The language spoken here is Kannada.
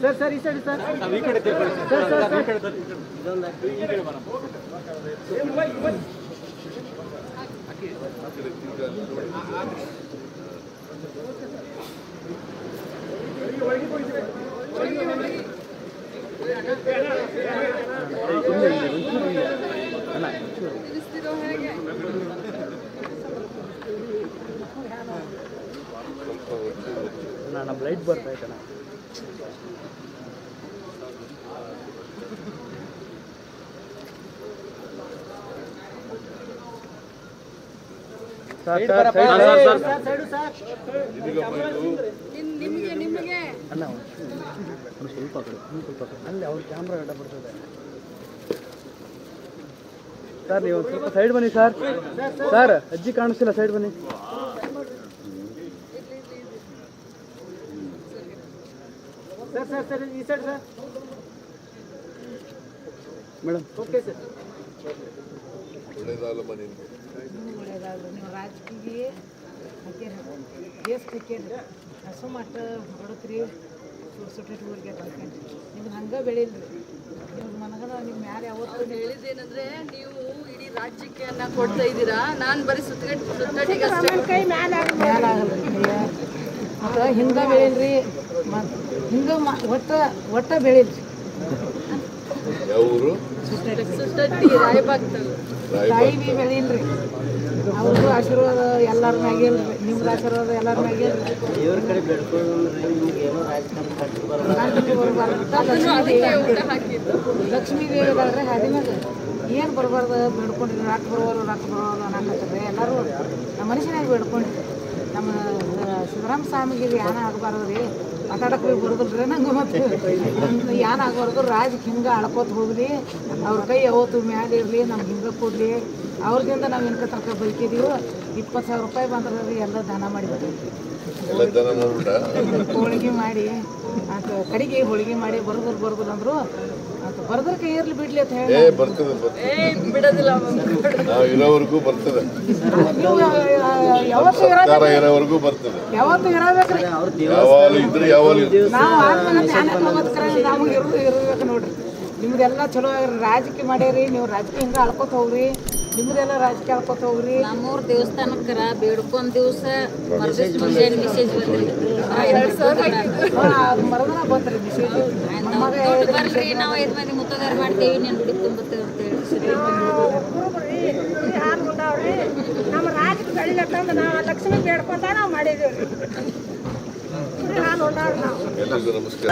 ಸರ್ ಸರ್ ಈ ಸೈಡ್ ಸರ್ ಈ ಕಡೆ ಸರ್ ಸರ್ ಈ ಕಡೆ. ಇದೊಂದು ಕಡೆ ಬರೋಣ ಆ ಕಡೆ ತಿರ್ಗಾ ಅಲ್ಲಿ ನೋಡಿ. ಸ್ವಲ್ಪ ಹೊತ್ತು ಅಣ್ಣ ನಮ್ಮ ಲೈಟ್ ಬರ್ತಾ ಐತಣ್ಣ sir sir sir, side sir ಇದೀಗಮ್ಮ ಇದು ನಿಮಗೆ. ನಿಮಗೆ ಅಣ್ಣ ಒಂದು ಸ್ವಲ್ಪ ಸ್ವಲ್ಪ. ಅಲ್ಲಿ ಅವ್ರ ಕ್ಯಾಮ್ರಾ ಗಡ್ಡ ಬರ್ತದೆ. ಸರ್ ನೀವು ಸ್ವಲ್ಪ ಸೈಡ್ ಬನ್ನಿ ಸರ್. ಸರ್ ಅಜ್ಜಿ ಕಾಣಿಸ್ತಿಲ್ಲ ಸೈಡ್ ಬನ್ನಿ. ಸರ್ ಸರ್ ಸರ್ ಈ side sir. Madam. Okay sir ನೀವು ರಾಜಕೀಯ ಹಾಕ್ಯಾರ ದೇಶ ಹಾಕ್ಯಾರ ಹಸು ಮಟ್ಟ ಹೊಡತ್ರಿ ಸುಟ್ಟು ಊರಿಗೆ ಕಳ್ಕೊಂಡ್ರಿ ನಿಮ್ಗೆ ಹಂಗೆ ಬೆಳಿಲ್ರಿ. ನಿಮ್ಗೆ ಮನಗನ ನಿಮ್ಮ ಯಾರು ಯಾವತ್ತು ಹೇಳಿದ್ದೇನೆಂದ್ರೆ ನೀವು ಇಡೀ ರಾಜ್ಯಕ್ಕೆ ಅನ್ನ ಕೊಡ್ತಾ ಇದ್ದೀರಾ. ನಾನು ಬರೀ ಸುತ್ತಗಟ್ಟಿ ಸುತ್ತಗಟ್ಟಿಗೆ ಅಷ್ಟೇ. ಮ್ಯಾಲಾಗಲ್ರಿ ಮತ್ತು ಹಿಂದೆ ಬೆಳಿಲ್ರಿ ಮತ್ತು ಹಿಂಗೆ ಮ ಒಟ್ಟ ಒಟ್ಟ ರಾಯಬಾಗ್ತಲ್ಲ ತಾಯಿ ಬಿ ಬೆಳಿಲ್ರಿ ಅವ್ರದ್ದು ಆಶೀರ್ವಾದ ಎಲ್ಲರ ಮ್ಯಾಗಿಲ್ರಿ ನಿಮ್ದು ಆಶೀರ್ವಾದ ಎಲ್ಲರ ಅಂತ ಲಕ್ಷ್ಮೀ ದೇವಿ ಲಕ್ಷ್ಮೀ ದೇವಿ ಇದಾಳ್ರಿ ಹಾದಿಮ್ಯಾಗ ಏನು ಬರಬಾರ್ದು ಬೇಡ್ಕೊಂಡ್ರಿ ರಾಕ್ ಬರೋರು ರಾಕ್ ಬರೋರು ಅನ್ನಕತ್ತಾರೆ ಎಲ್ಲರೂ ನಮ್ಮ ಮನುಷ್ಯನಾಗ ಬೇಡ್ಕೊಂಡ್ರಿ. ನಮ್ಮ ಸಿದ್ದರಾಮ ಸ್ವಾಮಿಗೆ ಯಾನ ಆಗಬಾರ್ದು ರೀ. ಮಾತಾಡಕ್ಕೆ ಬರೋದಿಲ್ರಿ ನಂಗೆ ಮತ್ತೆ. ಯಾನ ಆಗಬಾರ್ದು ರಾಜ್ ಹಿಂಗೆ ಅಳ್ಕೋತ ಹೋಗ್ಲಿ ಅವ್ರ ಕೈ ಯಾವತ್ತು ಮ್ಯಾಲ ಇರಲಿ, ನಮ್ಗೆ ಹಿಂಗೆ ಕೊಡ್ಲಿ ಅವ್ರದಿಂದ ನಾವು ಇನ್ಕ ತನಕ ಬದುಕಿದೀವಿ ಇಪ್ಪತ್ತು ಸಾವಿರ ರೂಪಾಯಿ ಬಂದ್ರೆ ರೀ ಎಲ್ಲ ದಾನ ಮಾಡಿಬಿಟ್ರಿ ಎಲ್ಲ ಜನ ನೋಡ್ಬಿಟ್ಟ. ಹೋಳಿಗೆ ಮಾಡಿ ಆತ ಕಡೆಗೆ ಹೋಳಿಗೆ ಮಾಡಿ ಬರ್ದ್ರ ಬರ್ಬೋದು ಅಂದ್ರು ಆತ ಬರ್ದ್ರ ಕೈ ಇರ್ಲಿ ಬಿಡ್ಲಿ ಅಂತ ಹೇಳಿ ಏ ಬರ್ತದೆ ಬರ್ತದೆ. ಏ ಬಿಡೋದಿಲ್ಲ ನಾವು ಇರೋವರೆಗೂ ಬರ್ತದೆ. ಯಾವತ್ತು ಸರ್ಕಾರ ಇರೋವರೆಗೂ ಬರ್ತದೆ. ಯಾವತ್ತು ಇರೋಬೇಕ್ರಿ. ಯಾವಾಗಲೂ ಇದ್ರೆ ಯಾವಾಗಲೂ ನಾವು ಆದ್ಮೇಲೆ ಇರೋದು ಇರ್ಬೇಕು ನೋಡ್ರಿ. ನಿಮ್ದೆಲ್ಲ ಚಲೋ ರಾಜಕೀಯ ಮಾಡ್ಯಾರಿ ನೀವು ರಾಜಕೀಯ ಹಿಂಗೆ ಅಳ್ಕೊತ ಹೋಗ್ರಿ ನಿಮ್ದೆಲ್ಲ ರಾಜಕೀಯ ಕೇಳ್ಕೊತ ಹೋಗ್ರಿ. ನಮ್ಮೂರ್ ದೇವಸ್ಥಾನಕ್ಕರ ಬೇಡ್ಕೊಂಡ್ ದಿವಸ ಮೆಸೇಜ್ ಬಂದ್ರಿ ಮರದನ ಬಂದ್ರಿ ಮೆಸೇಜ್. ದುಡ್ಡು ನಾವು ಐದು ಮಂದಿ ಮುತ್ತಗಾರ ಮಾಡ್ತೇವಿ ನೀನು ಹುಡುಗಿ ತುಂಬತ್ತೇವೆ ಅಂತ ಹೇಳಿ. ನಮ್ಮ ರಾಜಕ್ಕೆ ಬೆಳಿಲತ್ತಂದು ನಾವು ಲಕ್ಷ್ಮಿ ಬೇಡ್ಕೊಂತ ನಾವು ಮಾಡಿದೀವಿ ಹಾಲು ಉಂಡವ್ರಿ ನಾವು ಎಲ್ಲರಿಗೂ ನಮಸ್ಕಾರ.